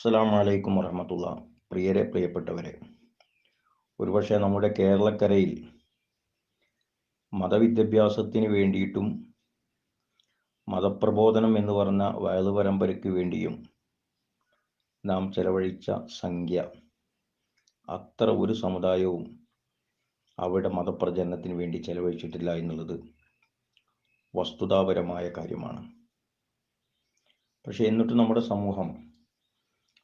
അസ്സലാം വലൈക്കും വറഹമത്തുള്ള. പ്രിയരെ പ്രിയപ്പെട്ടവരെ ഒരുപക്ഷെ നമ്മുടെ കേരളക്കരയിൽ മതവിദ്യാഭ്യാസത്തിന് വേണ്ടിയിട്ടും മതപ്രബോധനം എന്ന് പറഞ്ഞ വയത് പരമ്പരയ്ക്ക് വേണ്ടിയും നാം ചെലവഴിച്ച സംഖ്യ അത്ര ഒരു സമുദായവും അവരുടെ മതപ്രചരണത്തിന് വേണ്ടി ചെലവഴിച്ചിട്ടില്ല എന്നുള്ളത് വസ്തുതാപരമായ കാര്യമാണ്. പക്ഷെ എന്നിട്ട് നമ്മുടെ സമൂഹം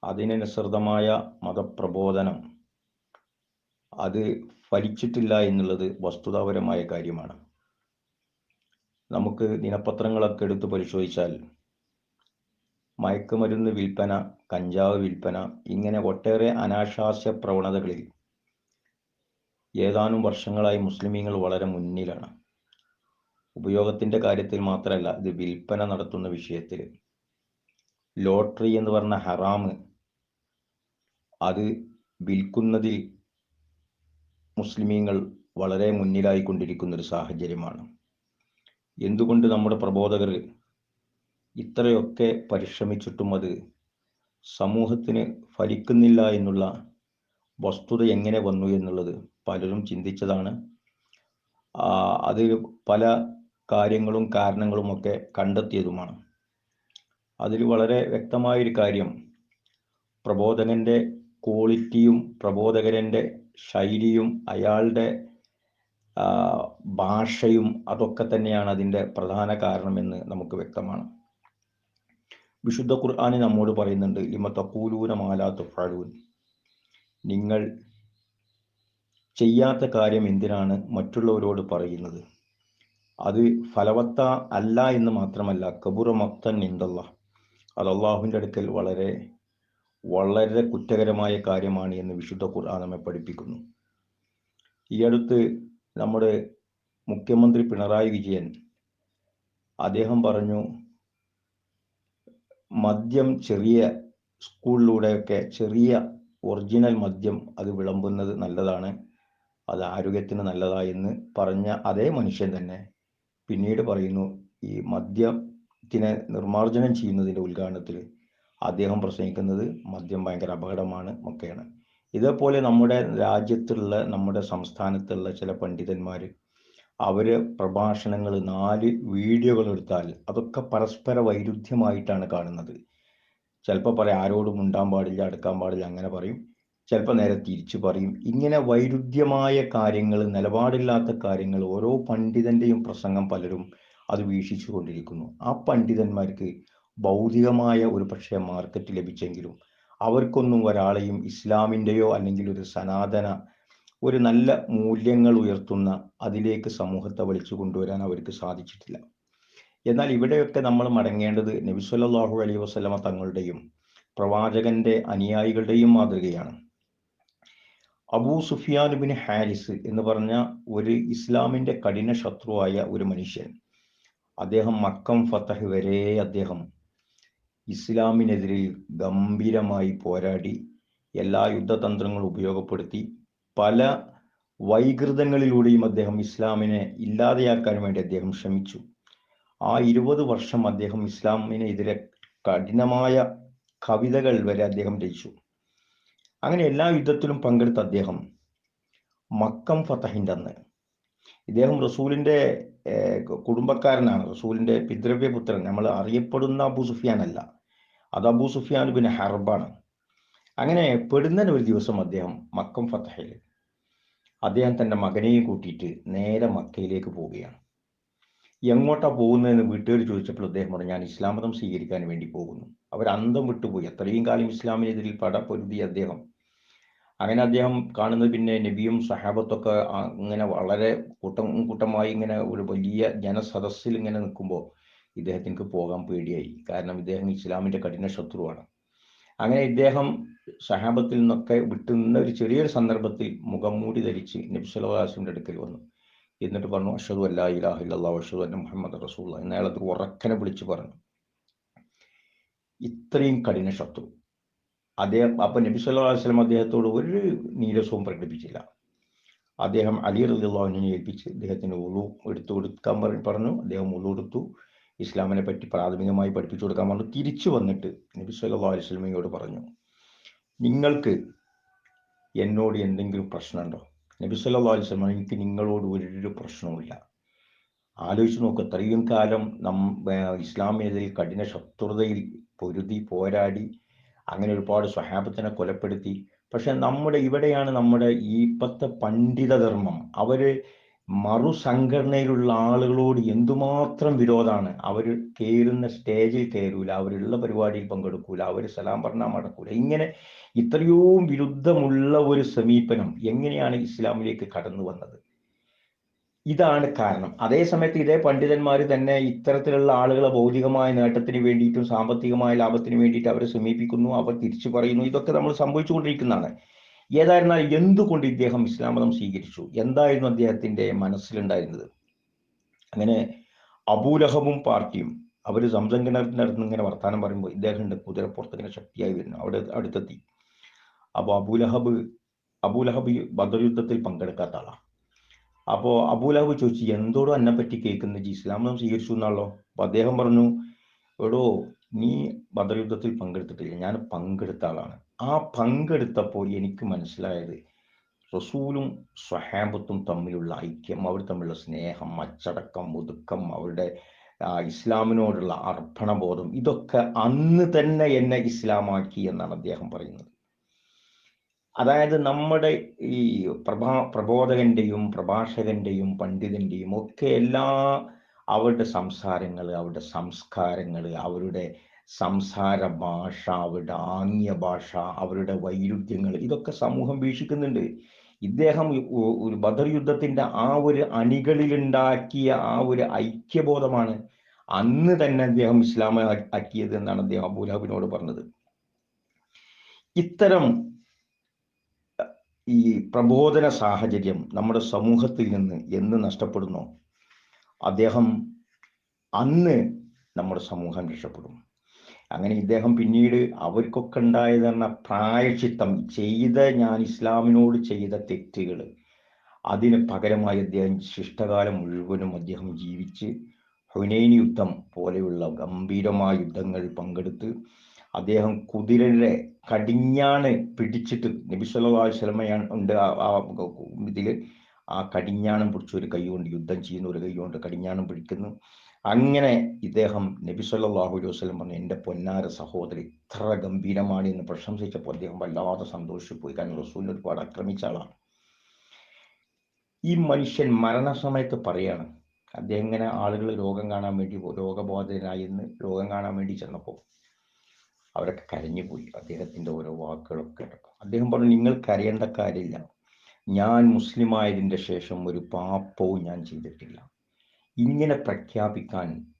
അതിനനുസൃതമായ മതപ്രബോധനം. അത് ഫലിച്ചിട്ടില്ല എന്നുള്ളത് വസ്തുതാപരമായ കാര്യമാണ്. നമുക്ക് ദിനപത്രങ്ങളൊക്കെ എടുത്ത് പരിശോധിച്ചാൽ മയക്കുമരുന്ന് വിൽപ്പന കഞ്ചാവ് വിൽപ്പന ഇങ്ങനെ ഒട്ടേറെ അനാശാസ്യ പ്രവണതകളിൽ ഏതാനും വർഷങ്ങളായി മുസ്ലിമീങ്ങൾ വളരെ മുന്നിലാണ്. ഉപയോഗത്തിന്റെ കാര്യത്തിൽ മാത്രമല്ല ഇത് വിൽപ്പന നടത്തുന്ന വിഷയത്തിൽ. ലോട്ടറി എന്ന് പറഞ്ഞ ഹറാമ് അത് വിൽക്കുന്നതിൽ മുസ്ലിമീങ്ങൾ വളരെ മുന്നിലായി കൊണ്ടിരിക്കുന്ന ഒരു സാഹചര്യമാണ്. എന്തുകൊണ്ട് നമ്മുടെ പ്രബോധകർ ഇത്രയൊക്കെ പരിശ്രമിച്ചിട്ടും അത് സമൂഹത്തിന് ഫലിക്കുന്നില്ല എന്നുള്ള വസ്തുത എങ്ങനെ വന്നു എന്നുള്ളത് പലരും ചിന്തിച്ചതാണ്. അത് പല കാര്യങ്ങളും കാരണങ്ങളും ഒക്കെ കണ്ടെത്തിയതുമാണ്. അതിൽ വളരെ വ്യക്തമായൊരു കാര്യം പ്രബോധകന്റെ ക്വാളിറ്റിയും പ്രബോധകരന്റെ ശൈലിയും അയാളുടെ ഭാഷയും അതൊക്കെ തന്നെയാണ് അതിന്റെ പ്രധാന കാരണമെന്ന് നമുക്ക് വ്യക്തമാണ്. വിശുദ്ധ ഖുർആാനി നമ്മോട് പറയുന്നുണ്ട് ലിമ തക്കൂലൂന ഫഴൂൻ നിങ്ങൾ ചെയ്യാത്ത കാര്യം എന്തിനാണ് മറ്റുള്ളവരോട് പറയുന്നത്? അത് ഫലവത്ത അല്ല എന്ന് മാത്രമല്ല കബുറ മക്തൻ നിന്തല്ല അത് അള്ളാഹുവിന്റെ അടുക്കൽ വളരെ വളരെ കുറ്റകരമായ കാര്യമാണ് എന്ന് വിശുദ്ധ ഖുർആൻ നമ്മെ പഠിപ്പിക്കുന്നു. ഈ അടുത്ത് നമ്മുടെ മുഖ്യമന്ത്രി പിണറായി വിജയൻ അദ്ദേഹം പറഞ്ഞു മദ്യം ചെറിയ സ്കൂളിലൂടെയൊക്കെ ചെറിയ ഒറിജിനൽ മദ്യം അത് വിളമ്പുന്നത് നല്ലതാണ് അത് ആരോഗ്യത്തിന് നല്ലതായെന്ന് പറഞ്ഞ അതേ മനുഷ്യൻ തന്നെ പിന്നീട് പറയുന്നു ഈ മദ്യത്തിനെ നിർമ്മാർജനം ചെയ്യുന്നതിന്റെ ഉദ്ഘാടനത്തിൽ അദ്ദേഹം പ്രസംഗിക്കുന്നത് മദ്യം ഭയങ്കര അപകടമാണ് ഒക്കെയാണ്. ഇതേപോലെ നമ്മുടെ രാജ്യത്തുള്ള നമ്മുടെ സംസ്ഥാനത്തുള്ള ചില പണ്ഡിതന്മാർ അവർ പ്രഭാഷണങ്ങൾ നാല് വീഡിയോകൾ എടുത്താൽ അതൊക്കെ പരസ്പര വൈരുദ്ധ്യമായിട്ടാണ് കാണുന്നത്. ചിലപ്പോൾ പറയാം ആരോടും ഉണ്ടാൻ പാടില്ല അടുക്കാൻ പാടില്ല അങ്ങനെ പറയും. ചിലപ്പോൾ നേരെ തിരിച്ചു പറയും. ഇങ്ങനെ വൈരുദ്ധ്യമായ കാര്യങ്ങൾ നിലപാടില്ലാത്ത കാര്യങ്ങൾ ഓരോ പണ്ഡിതന്റെയും പ്രസംഗം പലരും അത് വീക്ഷിച്ചു കൊണ്ടിരിക്കുന്നു ആ പണ്ഡിതന്മാർക്ക് ഭൗതികമായ ഒരു പക്ഷേ മാർക്കറ്റ് ലഭിച്ചെങ്കിലും അവർക്കൊന്നും ഒരാളെയും ഇസ്ലാമിന്റെയോ അല്ലെങ്കിൽ ഒരു സനാതന ഒരു നല്ല മൂല്യങ്ങൾ ഉയർത്തുന്ന അതിലേക്ക് സമൂഹത്തെ വലിച്ചു കൊണ്ടുവരാൻ അവർക്ക് സാധിച്ചിട്ടില്ല. എന്നാൽ ഇവിടെയൊക്കെ നമ്മൾ മടങ്ങേണ്ടത് നബിസ്വല്ലാഹു അലൈഹി വസ്ലമ തങ്ങളുടെയും പ്രവാചകന്റെ അനുയായികളുടെയും മാതൃകയാണ്. അബൂ സുഫിയാൻ ബിൻ ഹാരിസ് എന്ന് പറഞ്ഞ ഒരു ഇസ്ലാമിന്റെ കഠിന ശത്രുവായ ഒരു മനുഷ്യൻ. അദ്ദേഹം മക്കം ഫത്തഹ് വരെ അദ്ദേഹം ഇസ്ലാമിനെതിരെ ഗംഭീരമായി പോരാടി എല്ലാ യുദ്ധതന്ത്രങ്ങളും ഉപയോഗപ്പെടുത്തി പല വൈകൃതങ്ങളിലൂടെയും അദ്ദേഹം ഇസ്ലാമിനെ ഇല്ലാതെയാക്കാൻ വേണ്ടി അദ്ദേഹം ശ്രമിച്ചു. ആ ഇരുപത് വർഷം അദ്ദേഹം ഇസ്ലാമിനെതിരെ കഠിനമായ കവിതകൾ വരെ അദ്ദേഹം രചിച്ചു. അങ്ങനെ എല്ലാ യുദ്ധത്തിലും പങ്കെടുത്ത അദ്ദേഹം മക്കം ഫത്തഹിന്റെ അന്ന്. ഇദ്ദേഹം റസൂലിന്റെ കുടുംബക്കാരനാണ്. റസൂലിന്റെ പിതൃവ്യപുത്രൻ. നമ്മൾ അറിയപ്പെടുന്ന അബു സുഫിയാൻ അല്ല അത് അബു സുഫിയാൻ പിന്നെ ഹർബാണ്. അങ്ങനെ പെടുന്നതിന് ഒരു ദിവസം അദ്ദേഹം മക്കം ഫത്തഹയിൽ അദ്ദേഹം തന്റെ മകനെയും കൂട്ടിയിട്ട് നേരെ മക്കയിലേക്ക് പോവുകയാണ്. എങ്ങോട്ടാ പോകുന്നതെന്ന് വീട്ടുകാർ ചോദിച്ചപ്പോൾ അദ്ദേഹം പറഞ്ഞു ഞാൻ ഇസ്ലാമതം സ്വീകരിക്കാൻ വേണ്ടി പോകുന്നു. അവർ അന്തം വിട്ടുപോയി. അത്രയും കാലം ഇസ്ലാമിനെതിരിൽ പടപ്പൊരുതി അദ്ദേഹം അങ്ങനെ അദ്ദേഹം കാണുന്നത് പിന്നെ നബിയും സഹാബത്തൊക്കെ ഇങ്ങനെ വളരെ കൂട്ടം കൂട്ടമായി ഇങ്ങനെ ഒരു വലിയ ജനസദസ്സിൽ ഇങ്ങനെ നിൽക്കുമ്പോൾ ഇദ്ദേഹത്തിന് പോകാൻ പേടിയായി. കാരണം ഇദ്ദേഹം ഇസ്ലാമിന്റെ കഠിന ശത്രുവാണ്. അങ്ങനെ ഇദ്ദേഹം സഹാബത്തിൽ നിന്നൊക്കെ വിട്ടുനിന്ന ഒരു ചെറിയൊരു സന്ദർഭത്തിൽ മുഖം മൂടി ധരിച്ച് നബി സല്ലാസിന്റെ അടുക്കൽ വന്നു. എന്നിട്ട് പറഞ്ഞു അഷദു അല്ലാ ഇലാഹു ഇല്ലാ അഷദു അല്ല മുഹമ്മദ് റസൂള്ള എന്നയാളത്തിൽ ഉറക്കനെ വിളിച്ചു പറഞ്ഞു. ഇത്രയും കഠിന ശത്രു. അദ്ദേഹം അപ്പൊ നബി സല്ലാ വസ്ലം അദ്ദേഹത്തോട് ഒരു നീരസവും പ്രകടിപ്പിച്ചില്ല. അദ്ദേഹം അലി റദിള്ളാഹുവിനെ ഏൽപ്പിച്ച് അദ്ദേഹത്തിന് ഉളു എടുത്തു കൊടുക്കാൻ പറഞ്ഞു. അദ്ദേഹം ഉളു എടുത്തു. ഇസ്ലാമിനെ പറ്റി പ്രാഥമികമായി പഠിപ്പിച്ചു കൊടുക്കാൻ പറഞ്ഞു. തിരിച്ചു വന്നിട്ട് നബി സല്ലല്ലാഹു അലൈഹി വസല്ലമയോട് പറഞ്ഞു നിങ്ങൾക്ക് എന്നോട് എന്തെങ്കിലും പ്രശ്നമുണ്ടോ? നബി അലൈഹി വസല്ലം എനിക്ക് നിങ്ങളോട് ഒരു പ്രശ്നവുമില്ല. ആലോചിച്ച് നോക്ക് ഇത്രയും കാലം നം ഇസ്ലാമിയതയിൽ കഠിന ശത്രുതയിൽ പൊരുതി പോരാടി അങ്ങനെ ഒരുപാട് സ്വഹാബത്തിനെ കൊലപ്പെടുത്തി. പക്ഷെ നമ്മുടെ ഇവിടെയാണ് നമ്മുടെ ഈ ഇപ്പത്തെ പണ്ഡിത ധർമ്മം അവർ മറുസംഘടനയിലുള്ള ആളുകളോട് എന്തുമാത്രം വിരോധാണ് അവർ കയറുന്ന സ്റ്റേജിൽ കയറൂല അവരുള്ള പരിപാടിയിൽ പങ്കെടുക്കൂല അവർ സലാം പറഞ്ഞാൽ മടക്കൂല. ഇങ്ങനെ ഇത്രയും വിരുദ്ധമുള്ള ഒരു സമീപനം എങ്ങനെയാണ് ഇസ്ലാമിലേക്ക് കടന്നു വന്നത് ഇതാണ് കാരണം. അതേ സമയത്ത് ഇതേ പണ്ഡിതന്മാർ തന്നെ ഇത്തരത്തിലുള്ള ആളുകളെ ഭൗതികമായ നേട്ടത്തിന് വേണ്ടിയിട്ടും സാമ്പത്തികമായ ലാഭത്തിന് വേണ്ടിയിട്ട് അവരെ സമീപിക്കുന്നു അവർ തിരിച്ചു പറയുന്നു. ഇതൊക്കെ നമ്മൾ സംഭവിച്ചുകൊണ്ടിരിക്കുന്നതാണ്. ഏതായിരുന്നാൽ എന്തുകൊണ്ട് ഇദ്ദേഹം ഇസ്ലാം മതം സ്വീകരിച്ചു? എന്തായിരുന്നു അദ്ദേഹത്തിന്റെ മനസ്സിലുണ്ടായിരുന്നത്? അങ്ങനെ അബൂലഹബും പാർട്ടിയും അവർ സംസം കിണറിനടുത്ത് ഇങ്ങനെ വർത്താനം പറയുമ്പോൾ ഇദ്ദേഹത്തിന്റെ കുതിരപ്പുറത്ത് ഇങ്ങനെ ശക്തിയായി വരുന്നു. അവിടെ അടുത്തെത്തി. അപ്പോൾ അബൂലഹബ് അബൂലഹബ് ബദർ യുദ്ധത്തിൽ പങ്കെടുക്കാത്ത ആളാണ്. അപ്പോൾ അബൂലഹബ് ചോദിച്ചു എന്തോടോ എന്നെ പറ്റി കേൾക്കുന്നത് ഇസ്ലാം മതം സ്വീകരിച്ചു എന്നാണല്ലോ. അപ്പൊ അദ്ദേഹം പറഞ്ഞു എടോ നീ ബദർ യുദ്ധത്തിൽ പങ്കെടുത്തിട്ടില്ല. ഞാൻ പങ്കെടുത്ത ആളാണ്. ആ പങ്കെടുത്തപ്പോൾ എനിക്ക് മനസ്സിലായത് റസൂലും സ്വഹാബത്തും തമ്മിലുള്ള ഐക്യം അവർ തമ്മിലുള്ള സ്നേഹം അച്ചടക്കം ഒതുക്കം അവരുടെ ഇസ്ലാമിനോടുള്ള അർപ്പണബോധം ഇതൊക്കെ അന്ന് തന്നെ എന്നെ ഇസ്ലാമാക്കി എന്നാണ് അദ്ദേഹം പറയുന്നത്. അതായത് നമ്മുടെ ഈ പ്രഭാ പ്രബോധകന്റെയും പ്രഭാഷകന്റെയും പണ്ഡിതന്റെയും ഒക്കെ എല്ലാ അവരുടെ സംസാരങ്ങൾ അവരുടെ സംസ്കാരങ്ങൾ അവരുടെ സംസാര ഭാഷ അവരുടെ ആംഗ്യ ഭാഷ അവരുടെ വൈരുദ്ധ്യങ്ങൾ ഇതൊക്കെ സമൂഹം വീക്ഷിക്കുന്നുണ്ട്. ഇദ്ദേഹം ഒരു ബദർ യുദ്ധത്തിന്റെ ആ ഒരു അണികളിലുണ്ടാക്കിയ ആ ഒരു ഐക്യബോധമാണ് അന്ന് തന്നെ അദ്ദേഹം ഇസ്ലാമ ആക്കിയത് എന്നാണ് അദ്ദേഹം അബുലഹബിനോട് പറഞ്ഞത്. ഇത്തരം ഈ പ്രബോധന സാഹചര്യം നമ്മുടെ സമൂഹത്തിൽ നിന്ന് എന്ന് നഷ്ടപ്പെടുന്നു? അദ്ദേഹം അന്ന് നമ്മുടെ സമൂഹം രക്ഷപ്പെടും. അങ്ങനെ ഇദ്ദേഹം പിന്നീട് അവർക്കൊക്കെ ഉണ്ടായതെന്ന പ്രായശിത്തം ചെയ്ത ഞാൻ ഇസ്ലാമിനോട് ചെയ്ത തെറ്റുകൾ അതിന് പകരമായി അദ്ദേഹം ശിഷ്ടകാലം മുഴുവനും അദ്ദേഹം ജീവിച്ച് ഹുനൈൻ യുദ്ധം പോലെയുള്ള ഗംഭീരമായ യുദ്ധങ്ങൾ പങ്കെടുത്ത് അദ്ദേഹം കുതിരയുടെ കടിഞ്ഞാണ് പിടിച്ചിട്ട് നബി സല്ലല്ലാഹു അലൈഹി വസല്ലമയാണ് ഉണ്ട് ആ ഇതിൽ ആ കടിഞ്ഞാണം പിടിച്ച ഒരു കൈ കൊണ്ട് യുദ്ധം ചെയ്യുന്ന ഒരു കൈ കൊണ്ട് കടിഞ്ഞാണം പിടിക്കുന്നു. അങ്ങനെ ഇദ്ദേഹം നബി സല്ലല്ലാഹു അലൈഹി വസ്ലം പറഞ്ഞു എന്റെ പൊന്നാര സഹോദരി ഇത്ര ഗംഭീരമാണ് എന്ന് പ്രശംസിച്ചപ്പോൾ അദ്ദേഹം വല്ലാതെ സന്തോഷിച്ചു പോയി കാരണം റസൂലിനെ ഒരുപാട് ആക്രമിച്ച ആളാണ്. ഈ മനുഷ്യൻ മരണസമയത്ത് പറയാണ് അദ്ദേഹം ഇങ്ങനെ ആളുകൾ രോഗം കാണാൻ വേണ്ടി രോഗബോധനായി എന്ന് രോഗം കാണാൻ വേണ്ടി ചെന്നപ്പോൾ അവരൊക്കെ കരഞ്ഞുപോയി. അദ്ദേഹത്തിന്റെ ഓരോ വാക്കുകളൊക്കെ കേട്ടപ്പോൾ. അദ്ദേഹം പറഞ്ഞു നിങ്ങൾ കരയേണ്ട കാര്യമില്ല. ഞാൻ മുസ്ലിം ആയതിന്റെ ശേഷം ഒരു പാപ്പവും ഞാൻ ചെയ്തിട്ടില്ല. ഇങ്ങനെ പ്രഖ്യാപിക്കാൻ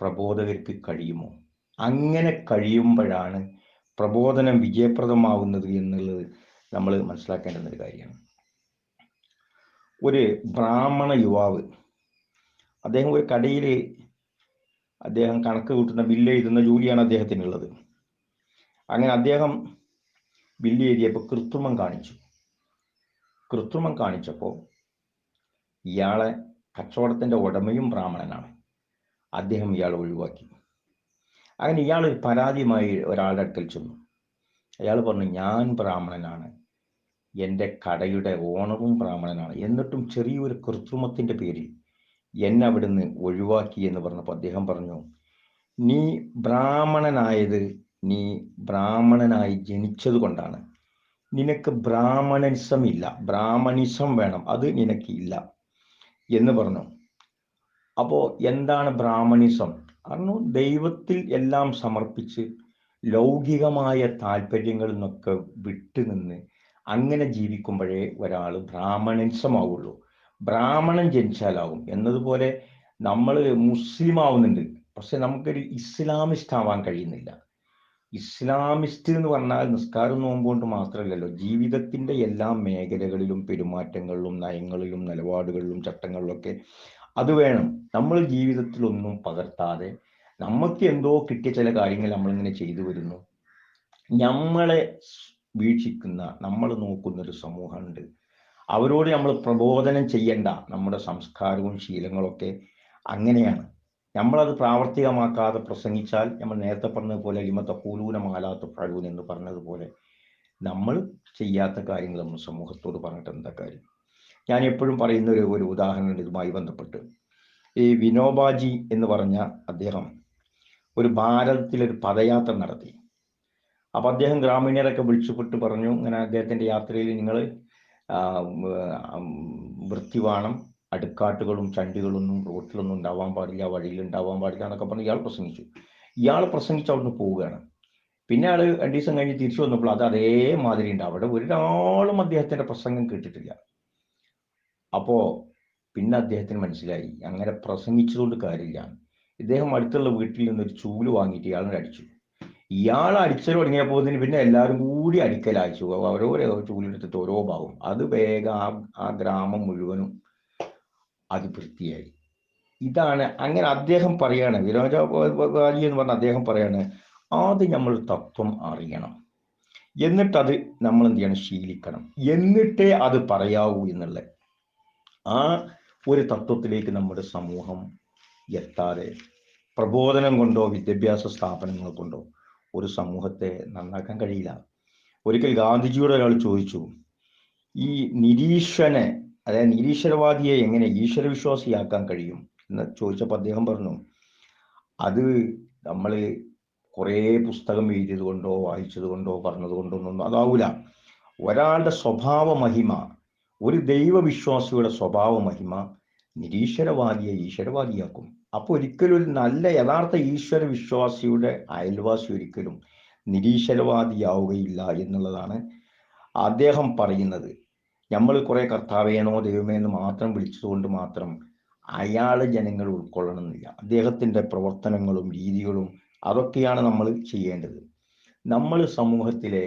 പ്രബോധകർക്ക് കഴിയുമോ? അങ്ങനെ കഴിയുമ്പോഴാണ് പ്രബോധനം വിജയപ്രദമാവുന്നത് എന്നുള്ളത് നമ്മൾ മനസ്സിലാക്കേണ്ടുന്ന ഒരു കാര്യമാണ്. ഒരു ബ്രാഹ്മണ യുവാവ് അദ്ദേഹം ഒരു കടയിൽ അദ്ദേഹം കണക്ക് കൂട്ടുന്ന ബില്ല് എഴുതുന്ന ജോലിയാണ് അദ്ദേഹത്തിനുള്ളത്. അങ്ങനെ അദ്ദേഹം ബില്ല് എഴുതിയപ്പോൾ കൃത്രിമം കാണിച്ചു. കൃത്രിമം കാണിച്ചപ്പോൾ ഇയാളെ കച്ചവടത്തിന്റെ ഉടമയും ബ്രാഹ്മണനാണ്. അദ്ദേഹം ഇയാളെ ഒഴിവാക്കി. അങ്ങനെ ഇയാൾ പരാതിയുമായി ഒരാളുടെ അടുക്കൽ ചെന്നു. അയാൾ പറഞ്ഞു ഞാൻ ബ്രാഹ്മണനാണ്. എന്റെ കടയുടെ ഓണറും ബ്രാഹ്മണനാണ്. എന്നിട്ടും ചെറിയൊരു കൃത്രിമത്തിന്റെ പേരിൽ എന്നെ അവിടുന്ന് ഒഴിവാക്കി എന്ന് പറഞ്ഞപ്പോൾ അദ്ദേഹം പറഞ്ഞു നീ ബ്രാഹ്മണനായത് നീ ബ്രാഹ്മണനായി ജനിച്ചത് കൊണ്ടാണ്. നിനക്ക് ബ്രാഹ്മണിസം ഇല്ല. ബ്രാഹ്മണിസം വേണം. അത് നിനക്ക് ഇല്ല. എന്ന് പറഞ്ഞു. അപ്പോ എന്താണ് ബ്രാഹ്മണിസം? പറഞ്ഞു ദൈവത്തിൽ എല്ലാം സമർപ്പിച്ച് ലൗകികമായ താല്പര്യങ്ങളിൽ നിന്നൊക്കെ വിട്ടുനിന്ന് അങ്ങനെ ജീവിക്കുമ്പോഴേ ഒരാൾ ബ്രാഹ്മണിസമാവുള്ളൂ ബ്രാഹ്മണൻ ജനിച്ചാലാവും. എന്നതുപോലെ നമ്മൾ മുസ്ലിം ആവുന്നുണ്ട് പക്ഷെ നമുക്കൊരു ഇസ്ലാമിസ്റ്റ് ആവാൻ കഴിയുന്നില്ല. ഇസ്ലാമിസ്റ്റ് എന്ന് പറഞ്ഞാൽ നിസ്കാരം നോമ്പുകൊണ്ട് മാത്രമല്ലല്ലോ ജീവിതത്തിന്റെ എല്ലാ മേഖലകളിലും പെരുമാറ്റങ്ങളിലും നയങ്ങളിലും നിലപാടുകളിലും ചട്ടങ്ങളിലൊക്കെ അത് വേണം. നമ്മൾ ജീവിതത്തിലൊന്നും പകർത്താതെ നമുക്ക് എന്തോ കിട്ടിയ ചില കാര്യങ്ങൾ നമ്മളിങ്ങനെ ചെയ്തു വരുന്നു. നമ്മളെ വീക്ഷിക്കുന്ന നമ്മൾ നോക്കുന്ന ഒരു സമൂഹമുണ്ട്. അവരോട് നമ്മൾ പ്രബോധനം ചെയ്യേണ്ട നമ്മുടെ സംസ്കാരവും ശീലങ്ങളൊക്കെ അങ്ങനെയാണ്. നമ്മളത് പ്രാവർത്തികമാക്കാതെ പ്രസംഗിച്ചാൽ നമ്മൾ നേരത്തെ പറഞ്ഞതുപോലെ ലിമ കൂലൂനമാലാത്ത മാലാത്ത ഫഴൂൻ എന്ന് പറഞ്ഞതുപോലെ നമ്മൾ ചെയ്യാത്ത കാര്യങ്ങൾ നമ്മൾ സമൂഹത്തോട് പറഞ്ഞിട്ട് എന്താ കാര്യം? ഞാൻ എപ്പോഴും പറയുന്ന ഒരു ഒരു ഉദാഹരണം ഇതുമായി ബന്ധപ്പെട്ട്. ഈ വിനോബാജി എന്ന് പറഞ്ഞ അദ്ദേഹം ഒരു ഭാരതത്തിലൊരു പദയാത്ര നടത്തി. അപ്പം അദ്ദേഹം ഗ്രാമീണരൊക്കെ വിളിച്ചുപെട്ട് പറഞ്ഞു ഇങ്ങനെ അദ്ദേഹത്തിന്റെ യാത്രയിൽ നിങ്ങൾ വൃത്തി വേണം അടുക്കാട്ടുകളും ചണ്ടികളൊന്നും റോട്ടിലൊന്നും ഉണ്ടാവാൻ പാടില്ല വഴിയിൽ ഉണ്ടാവാൻ പാടില്ല എന്നൊക്കെ പറഞ്ഞ് ഇയാൾ പ്രസംഗിച്ചു. ഇയാൾ പ്രസംഗിച്ച് അവിടുന്ന് പോവുകയാണ്. പിന്നെ ആൾ രണ്ടു ദിവസം കഴിഞ്ഞ് തിരിച്ചു വന്നപ്പോൾ അത് അതേമാതിരി ഉണ്ട്. അവിടെ ഒരാളും അദ്ദേഹത്തിന്റെ പ്രസംഗം കേട്ടിട്ടില്ല. അപ്പോ പിന്നെ അദ്ദേഹത്തിന് മനസ്സിലായി. അങ്ങനെ പ്രസംഗിച്ചതുകൊണ്ട് കാര്യമില്ല. ഇദ്ദേഹം അടുത്തുള്ള വീട്ടിൽ നിന്ന് ഒരു ചൂൽ വാങ്ങിയിട്ട് ഇയാളിനെ അടിച്ചു. ഇയാൾ അടിച്ചൽ തുടങ്ങിയപ്പോൾ പിന്നെ എല്ലാവരും കൂടി അടിക്കലയച്ചു ഓരോരോ ചൂലെടുത്തിട്ട് ഓരോ ഭാഗം അത് വേഗം ആ ആ ഗ്രാമം മുഴുവനും അത് വൃത്തിയായി. ഇതാണ് അങ്ങനെ അദ്ദേഹം പറയാണ് വിരോജ വാലി എന്ന് പറഞ്ഞ അദ്ദേഹം പറയാണ് ആദ്യം നമ്മൾ തത്വം അറിയണം. എന്നിട്ടത് നമ്മൾ എന്ത് ചെയ്യണം? ശീലിക്കണം. എന്നിട്ടേ അത് പറയാവൂ എന്നുള്ളത്. ആ ഒരു തത്വത്തിലേക്ക് നമ്മുടെ സമൂഹം എത്താതെ പ്രബോധനം കൊണ്ടോ വിദ്യാഭ്യാസ സ്ഥാപനങ്ങൾ കൊണ്ടോ ഒരു സമൂഹത്തെ നന്നാക്കാൻ കഴിയില്ല. ഒരിക്കൽ ഗാന്ധിജിയോട് ഒരാൾ ചോദിച്ചു ഈ നിരീക്ഷനെ അതായത് നിരീശ്വരവാദിയെ എങ്ങനെ ഈശ്വരവിശ്വാസിയാക്കാൻ കഴിയും എന്ന് ചോദിച്ചപ്പോൾ അദ്ദേഹം പറഞ്ഞു അത് നമ്മൾ കുറേ പുസ്തകം എഴുതിയത് കൊണ്ടോ വായിച്ചത് കൊണ്ടോ പറഞ്ഞത് കൊണ്ടോ ഒന്നും അതാവൂല. ഒരാളുടെ സ്വഭാവ മഹിമ ഒരു ദൈവവിശ്വാസിയുടെ സ്വഭാവ മഹിമ നിരീശ്വരവാദിയെ ഈശ്വരവാദിയാക്കും. അപ്പോൾ ഒരിക്കലും ഒരു നല്ല യഥാർത്ഥ ഈശ്വര വിശ്വാസിയുടെ അയൽവാസി ഒരിക്കലും നിരീശ്വരവാദിയാവുകയില്ല എന്നുള്ളതാണ് അദ്ദേഹം പറയുന്നത്. നമ്മൾ കുറെ കർത്താവേനോ ദൈവമേ എന്ന് മാത്രം വിളിച്ചതുകൊണ്ട് മാത്രം അയാൾ ജനങ്ങൾ ഉൾക്കൊള്ളണമെന്നില്ല. അദ്ദേഹത്തിന്റെ പ്രവർത്തനങ്ങളും രീതികളും അതൊക്കെയാണ് നമ്മൾ ചെയ്യേണ്ടത്. നമ്മൾ സമൂഹത്തിലെ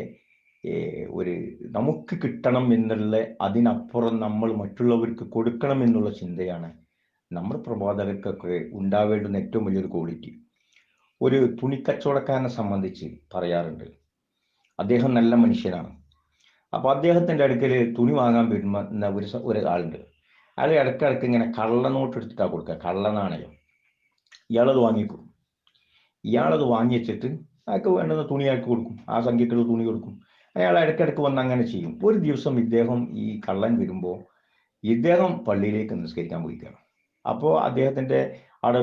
ഒരു നമുക്ക് കിട്ടണം എന്നുള്ള അതിനപ്പുറം നമ്മൾ മറ്റുള്ളവർക്ക് കൊടുക്കണം എന്നുള്ള ചിന്തയാണ് നമ്മൾ പ്രബോധകർക്കൊക്കെ ഉണ്ടാവേണ്ടുന്ന ഏറ്റവും വലിയൊരു ക്വാളിറ്റി ഒരു തുണിക്കച്ചവടക്കാരനെ സംബന്ധിച്ച് പറയാറുണ്ട്. അദ്ദേഹം നല്ല മനുഷ്യനാണ്. അപ്പൊ അദ്ദേഹത്തിന്റെ അടുക്കൽ തുണി വാങ്ങാൻ വരുന്ന ഒരു ഒരാളുണ്ട് അയാൾ ഇടയ്ക്കിടയ്ക്ക് ഇങ്ങനെ കള്ളനോട്ട് എടുത്തിട്ടാ കൊടുക്കുക കള്ളനാണയം. ഇയാളത് വാങ്ങിക്കും. ഇയാളത് വാങ്ങി വെച്ചിട്ട് അയാൾക്ക് വേണ്ടുന്ന തുണിയാക്കി കൊടുക്കും. ആ സംഖ്യക്കുള്ള തുണി കൊടുക്കും. അയാൾ ഇടയ്ക്കിടയ്ക്ക് വന്ന് അങ്ങനെ ചെയ്യും. ഒരു ദിവസം ഇദ്ദേഹം ഈ കള്ളൻ വരുമ്പോൾ ഇദ്ദേഹം പള്ളിയിലേക്ക് നിസ്കരിക്കാൻ പോയിക്കാണ്. അപ്പോൾ അദ്ദേഹത്തിന്റെ അവിടെ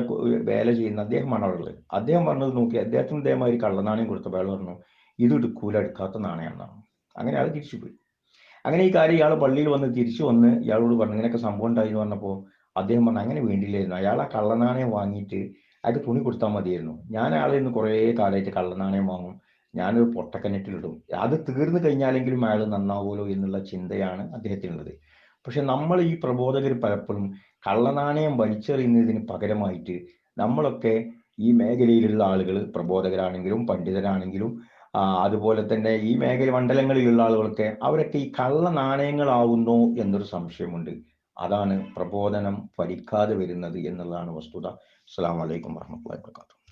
വേല ചെയ്യുന്ന അദ്ദേഹമാണ് അവിടെ ഉള്ളത്. അദ്ദേഹം പറഞ്ഞത് നോക്കി അദ്ദേഹത്തിന് ഇതേമാതിരി കള്ളനാണയം കൊടുത്തപ്പോൾ അയാൾ പറഞ്ഞു ഇത് എടുക്കൂല എടുക്കാത്ത നാണയമാണ് അങ്ങനെ അയാൾ തിരിച്ചു പോയി അങ്ങനെ ഈ കാര്യം ഇയാൾ പള്ളിയിൽ വന്ന് തിരിച്ചു വന്ന് ഇയാളോട് പറഞ്ഞു ഇങ്ങനെയൊക്കെ സംഭവം ഉണ്ടായി എന്ന് പറഞ്ഞപ്പോൾ അദ്ദേഹം പറഞ്ഞു അങ്ങനെ വേണ്ടിയില്ലായിരുന്നു അയാൾ ആ കള്ളനാണയം വാങ്ങിയിട്ട് അയാൾക്ക് തുണി കൊടുത്താൽ മതിയായിരുന്നു. ഞാൻ അയാളിൽ നിന്ന് കുറേ കാലമായിട്ട് കള്ളനാണയം വാങ്ങും. ഞാനൊരു പൊട്ടക്കനറ്റിലിടും അത് തീർന്നു കഴിഞ്ഞാലെങ്കിലും അയാൾ നന്നാവുമല്ലോ എന്നുള്ള ചിന്തയാണ് അദ്ദേഹത്തിനുള്ളത്. പക്ഷെ നമ്മൾ ഈ പ്രബോധകർ പലപ്പോഴും കള്ളനാണയം വലിച്ചെറിയുന്നതിന് പകരമായിട്ട് നമ്മളൊക്കെ ഈ മേഖലയിലുള്ള ആളുകൾ പ്രബോധകരാണെങ്കിലും പണ്ഡിതരാണെങ്കിലും അതുപോലെ തന്നെ ഈ മേഖല മണ്ഡലങ്ങളിലുള്ള ആളുകളൊക്കെ അവരൊക്കെ ഈ കള്ള നാണയങ്ങളാവുന്നു എന്നൊരു സംശയമുണ്ട്. അതാണ് പ്രബോധനം ഫലിക്കാതെ വരുന്നത് എന്നുള്ളതാണ് വസ്തുത. അസ്സാം വലൈക്കും വർഹമുല്ലാ വാത്തു